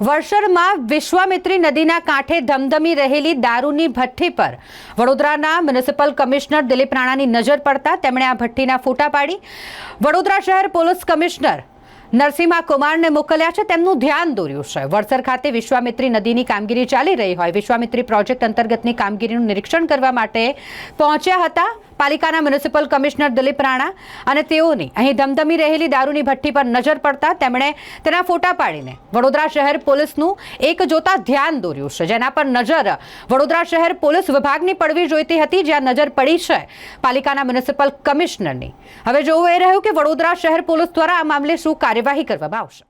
વડસરમાં વિશ્વામિત્રી નદીના કાંઠે ધમધમી રહેલી દારૂની ભઠ્ઠી પર વડોદરાના મ્યુનિસિપલ કમિશનર દિલીપ રાણાની નજર પડતા તેમણે આ ભઠ્ઠીના ફોટા પાડી. વડોદરા શહેર પોલીસ કમિશનર નરસિંહા કુમારને મોકલ્યા છે. તેમનું ધ્યાન દોર્યું છે. વડસર ખાતે વિશ્વામિત્રી નદીની કામગીરી ચાલી રહી હોય. વિશ્વામિત્રી પ્રોજેક્ટ અંતર્ગતની કામગીરીનું નિરીક્ષણ કરવા માટે પહોંચ્યા હતા. પાલિકાના મ્યુનિસિપલ કમિશનર દિલીપ રાણા અને તેઓની અહીં ધમધમી રહેલી દારૂની ભઠ્ઠી પર નજર પડતા તેમણે તેના ફોટા પાડીને વડોદરા શહેર પોલીસનું એક જોતા ધ્યાન દોર્યું છે, જેના પર નજર વડોદરા શહેર પોલીસ વિભાગની પડવી જોઈતી હતી, જ્યાં નજર પડી છે પાલિકાના મ્યુનિસિપલ કમિશનરની. હવે જોવું એ રહ્યું કે વડોદરા શહેર પોલીસ દ્વારા આ મામલે શું કાર્યવાહી કરવામાં આવશે.